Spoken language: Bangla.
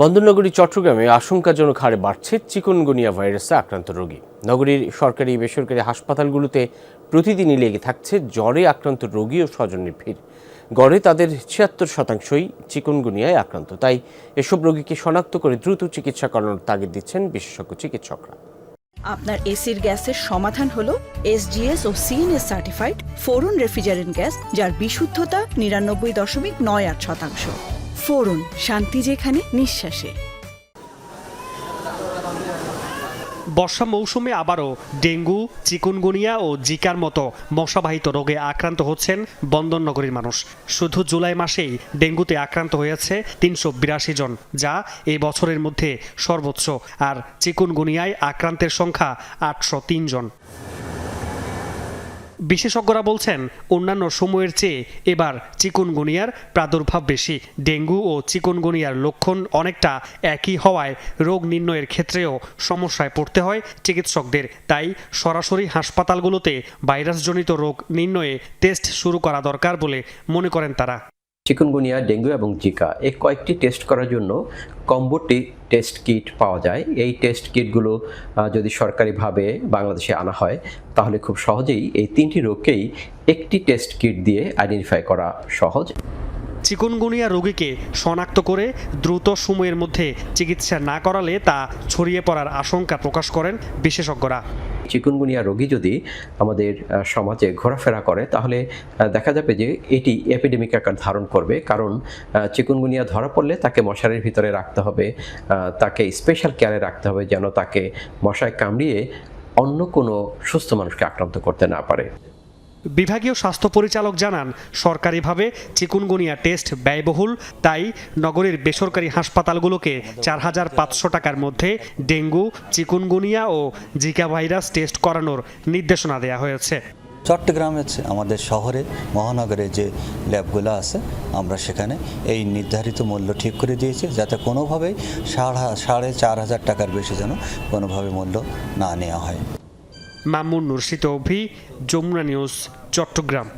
বন্দরনগরী, চট্টগ্রামে আশঙ্কাজনক হারে বাড়ছে চিকনগুনিয়া ভাইরাসে আক্রান্ত রোগী। নগরীর সরকারি বেসরকারি হাসপাতালগুলোতে প্রতিদিনই লেগে থাকছে জ্বরে আক্রান্ত রোগী ও স্বজনের ভিড়। গড়ে তাদের ছিয়াত্তর শতাংশই চিকনগুনিয়ায় আক্রান্ত। তাই এসব রোগীকে শনাক্ত করে দ্রুত চিকিৎসা করানোর তাগিদ দিচ্ছেন বিশেষজ্ঞ চিকিৎসকরা। আপনার এসির গ্যাসের সমাধান হলো এসজিএস ও CNS certified freon refrigerant gas, যার বিশুদ্ধতা নিরানব্বই দশমিক নয় আট শতাংশ। ফোরন, শান্তি যেখানে, নিঃশ্বাসে। বর্ষা মৌসুমে আবারও ডেঙ্গু, চিকুনগুনিয়া ও জিকার মতো মশাবাহিত রোগে আক্রান্ত হচ্ছেন বন্দরনগরীর মানুষ। শুধু জুলাই মাসেই ডেঙ্গুতে আক্রান্ত হয়েছে তিনশো বিরাশি জন, যা এই বছরের মধ্যে সর্বোচ্চ, আর চিকুনগুনিয়ায় আক্রান্তের সংখ্যা আটশো তিন জন। বিশেষজ্ঞরা বলছেন, অন্যান্য সময়ের চেয়ে এবার চিকুনগুনিয়ার প্রাদুর্ভাব বেশি। ডেঙ্গু ও চিকুনগুনিয়ার লক্ষণ অনেকটা একই হওয়ায় রোগ নির্ণয়ের ক্ষেত্রেও সমস্যায় পড়তে হয় চিকিৎসকদের। তাই সরাসরি হাসপাতালগুলোতে ভাইরাসজনিত রোগ নির্ণয়ে টেস্ট শুরু করা দরকার বলে মনে করেন তারা। চিকুনগুনিয়া, ডেঙ্গু এবং জিকা, এই কয়েকটি টেস্ট করার জন্য কম্বোটি টেস্ট কিট পাওয়া যায়। এই টেস্ট কিটগুলো যদি সরকারিভাবে বাংলাদেশে আনা হয়, তাহলে খুব সহজেই এই তিনটি রোগকেই একটি টেস্ট কিট দিয়ে আইডেন্টিফাই করা সহজ। চিকুনগুনিয়া রোগীকে শনাক্ত করে দ্রুত সময়ের মধ্যে চিকিৎসা না করালে তা ছড়িয়ে পড়ার আশঙ্কা প্রকাশ করেন বিশেষজ্ঞরা। চিকুনগুনিয়া রোগী যদি আমাদের সমাজে ঘোরাফেরা করে, তাহলে দেখা যাবে যে এটি এপিডেমিক আকার ধারণ করবে। কারণ চিকুনগুনিয়া ধরা পড়লে তাকে মশারির ভিতরে রাখতে হবে তাকে স্পেশাল কেয়ারে রাখতে হবে যেন তাকে মশায় কামড়িয়ে অন্য কোনো সুস্থ মানুষকে আক্রান্ত করতে না পারে। বিভাগীয় স্বাস্থ্য পরিচালক জানান, সরকারিভাবে চিকুনগুনিয়া টেস্ট ব্যয়বহুল, তাই নগরীর বেসরকারি হাসপাতালগুলোকে চার হাজার পাঁচশো টাকার মধ্যে ডেঙ্গু, চিকুনগুনিয়া ও জিকা ভাইরাস টেস্ট করানোর নির্দেশনা দেওয়া হয়েছে। চট্টগ্রামে আমাদের শহরে, মহানগরে যে ল্যাবগুলো আছে, আমরা সেখানে এই নির্ধারিত মূল্য ঠিক করে দিয়েছি, যাতে কোনোভাবেই সাড়ে চার হাজার টাকার বেশি যেন কোনোভাবে মূল্য না নেওয়া হয়। মামুন নুরশিদ অভি যমুনা নিউজ চট্টগ্রাম।